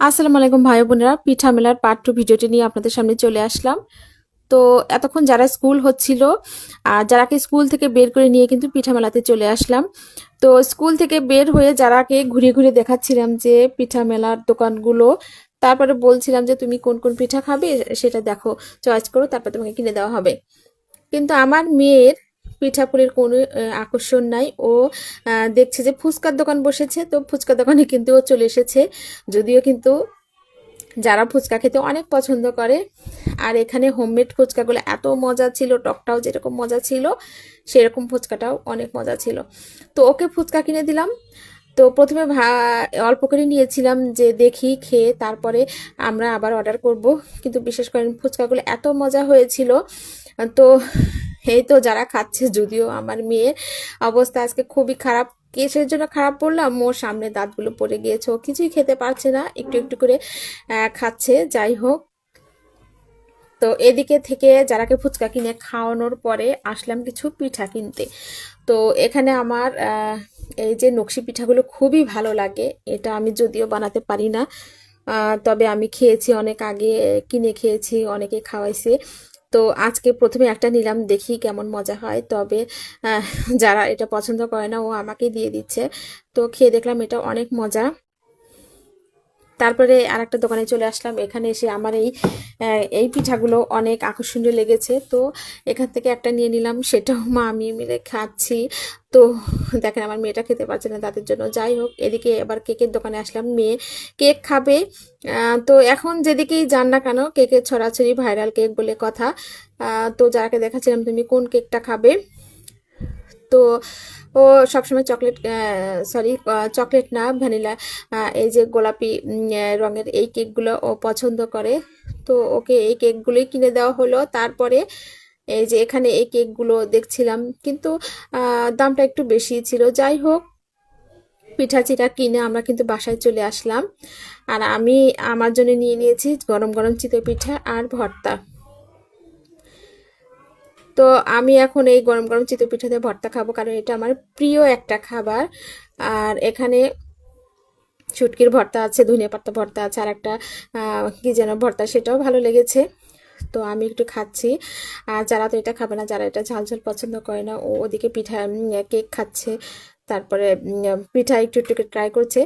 আসসালামু আলাইকুম ভাই বোনেরা, পিঠা মেলার পার্ট টু ভিডিওটি নিয়ে আপনাদের সামনে চলে আসলাম। তো এতক্ষণ যারা স্কুল হচ্ছিল, আর যারাকে স্কুল থেকে বের করে নিয়ে কিন্তু পিঠা মেলাতে চলে আসলাম, তো স্কুল থেকে বের হয়ে যারাকে ঘুরে ঘুরে দেখাচ্ছিলাম যে পিঠা মেলার দোকানগুলো, তারপরে বলছিলাম যে তুমি কোন কোন পিঠা খাবে সেটা দেখো চয়েস করো, তারপর তোমাকে কিনে দেওয়া হবে। কিন্তু আমার মেয়ের পিঠাপুলির কোনো আকর্ষণ নাই। ও দেখছে যে ফুচকার দোকান বসেছে, তো ফুচকার দোকানে কিন্তু ও চলে এসেছে। যদিও কিন্তু যারা ফুচকা খেতে অনেক পছন্দ করে, আর এখানে হোমমেড ফুচকাগুলো এত মজা ছিল, টকটাও যেরকম মজা ছিল, সেরকম ফুচকাটাও অনেক মজা ছিল। তো ওকে ফুচকা কিনে দিলাম। তো প্রথমে অল্প করে নিয়েছিলাম যে দেখি, খেয়ে তারপরে আমরা আবার অর্ডার করব। কিন্তু বিশেষ করে ফুচকাগুলো এত মজা হয়েছিল। তো এই তো যারা খাচ্ছে, যদিও আমার মেয়ের অবস্থা আজকে খুবই খারাপ। কেসের জন্য খারাপ পড়লাম ওর সামনে দাঁতগুলো পড়ে গিয়েছে, ও কিছুই খেতে পারছে না, একটু একটু করে খাচ্ছে, যাই হোক। তো এদিকে থেকে যারাকে ফুচকা কিনে খাওয়ানোর পরে আসলাম কিছু পিঠা কিনতে। তো এখানে আমার এই যে নকশি পিঠাগুলো খুবই ভালো লাগে, এটা আমি যদিও বানাতে পারি না তবে আমি খেয়েছি, অনেক আগে কিনে খেয়েছি, অনেকে খাওয়াইছে। তো আজকে প্রথমে একটা নিলাম, দেখি কেমন মজা হয়। তবে যারা এটা পছন্দ করে না, ও আমাকে দিয়ে দিচ্ছে। তো খেয়ে দেখলাম এটা অনেক মজা। তারপরে আর একটা দোকানে চলে আসলাম। এখানে এসে আমার এই এই পিঠাগুলো অনেক আকর্ষণীয় লেগেছে। তো এখান থেকে একটা নিয়ে নিলাম, সেটাও মা আমি মিলে খাচ্ছি। তো দেখেন, আমার মেয়েটা খেতে পারছে না তাদের জন্য। যাই হোক, এদিকে এবার কেকের দোকানে আসলাম। মেয়ে কেক খাবে। তো এখন যেদিকেই যান না কেন, কেকের ছড়াছড়ি ভাইরাল কেক বলে কথা। তো যারাকে দেখাচ্ছিলাম, তুমি কোন কেকটা খাবে? তো ও সবসময় চকলেট সরি চকলেট না, ভ্যানিলা এই যে গোলাপি রঙের এই কেকগুলো ও পছন্দ করে। তো ওকে এই কেকগুলোই কিনে দেওয়া হলো। তারপরে এই যে এখানে এই কেকগুলো দেখছিলাম। কিন্তু দামটা একটু বেশি ছিল। যাই হোক পিঠা চিটা কিনে আমরা কিন্তু বাসায় চলে আসলাম। আর আমি আমার জন্য নিয়ে নিয়েছি গরম গরম চিতই পিঠা আর ভর্তা। তো আমি এখন এই গরম গরম চিতই পিঠাতে ভর্তা খাব, কারণ এটা আমার প্রিয় একটা খাবার। আর এখানে ছুটকির ভর্তা আছে, ধনিয়া পাতা ভর্তা আছে, আর একটা কি যেন ভর্তা, সেটাও ভালো লেগেছে। তো আমি একটু খাচ্ছি। আর যারা তো এটা খাবে না, যারা এটা ঝাল ঝাল পছন্দ করে না, ও ওদিকে পিঠা কেক খাচ্ছে, তারপরে পিঠা একটু একটু ট্রাই করছে।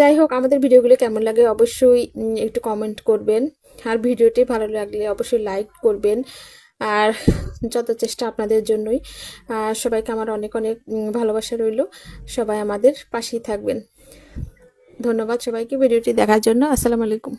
যাই হোক, আমাদের ভিডিওগুলো কেমন লাগে অবশ্যই একটু কমেন্ট করবেন। আর ভিডিওটি ভালো লাগলে অবশ্যই লাইক করবেন। আর যত চেষ্টা আপনাদের জন্যই। সবাইকে আমার অনেক অনেক ভালোবাসা রইল। সবাই আমাদের পাশেই থাকবেন। ধন্যবাদ সবাইকে ভিডিওটি দেখার জন্য। আসসালামু আলাইকুম।